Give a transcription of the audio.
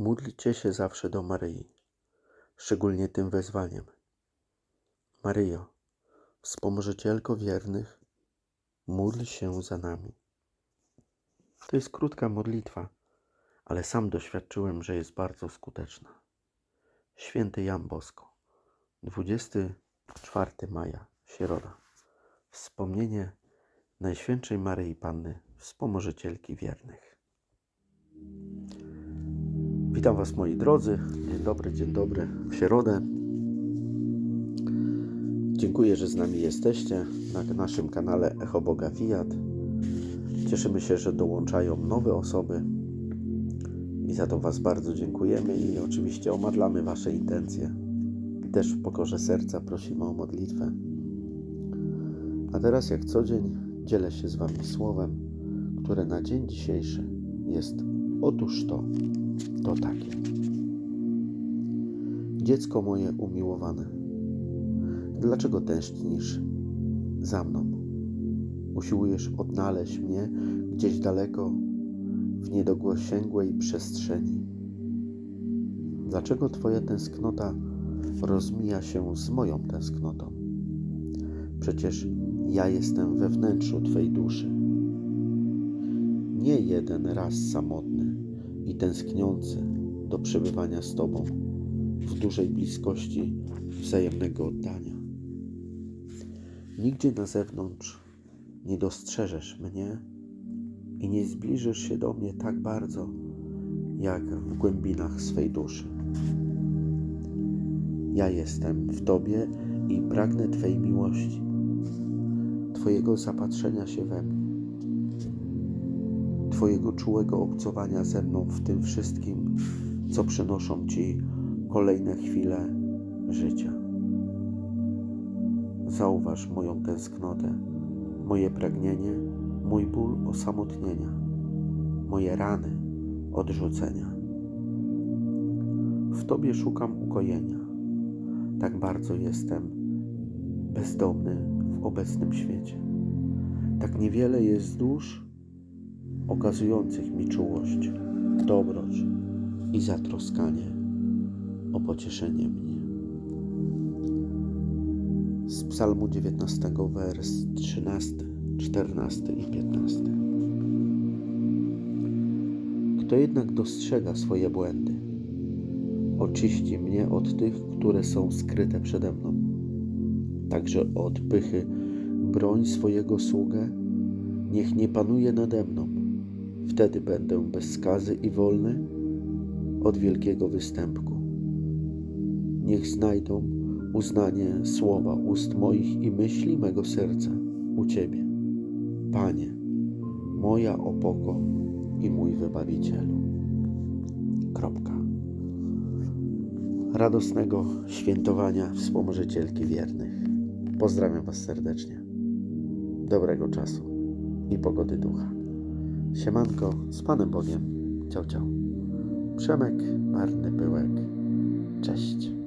Módlcie się zawsze do Maryi, szczególnie tym wezwaniem. Maryjo, wspomożycielko wiernych, módl się za nami. To jest krótka modlitwa, ale sam doświadczyłem, że jest bardzo skuteczna. Święty Jan Bosko, 24 maja, środa. Wspomnienie Najświętszej Maryi Panny, wspomożycielki wiernych. Witam Was moi drodzy. Dzień dobry, dzień dobry w środę. Dziękuję, że z nami jesteście na naszym kanale Echo Boga Fiat. Cieszymy się, że dołączają nowe osoby i za to Was bardzo dziękujemy i oczywiście omadlamy Wasze intencje. Też w pokorze serca prosimy o modlitwę. A teraz, jak co dzień, dzielę się z Wami słowem, które na dzień dzisiejszy jest otóż to, to takie. Dziecko moje umiłowane, dlaczego tęsknisz za mną? Usiłujesz odnaleźć mnie gdzieś daleko w niedogłosięgłej przestrzeni. Dlaczego Twoja tęsknota rozmija się z moją tęsknotą? Przecież ja jestem we wnętrzu Twej duszy. Nie jeden raz samotny i tęskniący do przebywania z Tobą w dużej bliskości wzajemnego oddania. Nigdzie na zewnątrz nie dostrzeżesz mnie i nie zbliżysz się do mnie tak bardzo, jak w głębinach swej duszy. Ja jestem w Tobie i pragnę Twej miłości, Twojego zapatrzenia się we mnie, Twojego czułego obcowania ze mną w tym wszystkim, co przynoszą Ci kolejne chwile życia. Zauważ moją tęsknotę, moje pragnienie, mój ból osamotnienia, moje rany odrzucenia. W Tobie szukam ukojenia. Tak bardzo jestem bezdomny w obecnym świecie. Tak niewiele jest dusz okazujących mi czułość, dobroć i zatroskanie o pocieszenie mnie. Z Psalmu 19, wers 13, 14 i 15. Kto jednak dostrzega swoje błędy, oczyści mnie od tych, które są skryte przede mną. Także od pychy broń swojego sługę, niech nie panuje nade mną. Wtedy będę bez skazy i wolny od wielkiego występku. Niech znajdą uznanie słowa ust moich i myśli mego serca u Ciebie. Panie, moja opoko i mój wybawicielu. Kropka. Radosnego świętowania wspomożycielki wiernych. Pozdrawiam Was serdecznie. Dobrego czasu i pogody ducha. Siemanko, z Panem Bogiem. Ciao, ciao. Przemek, marny pyłek. Cześć.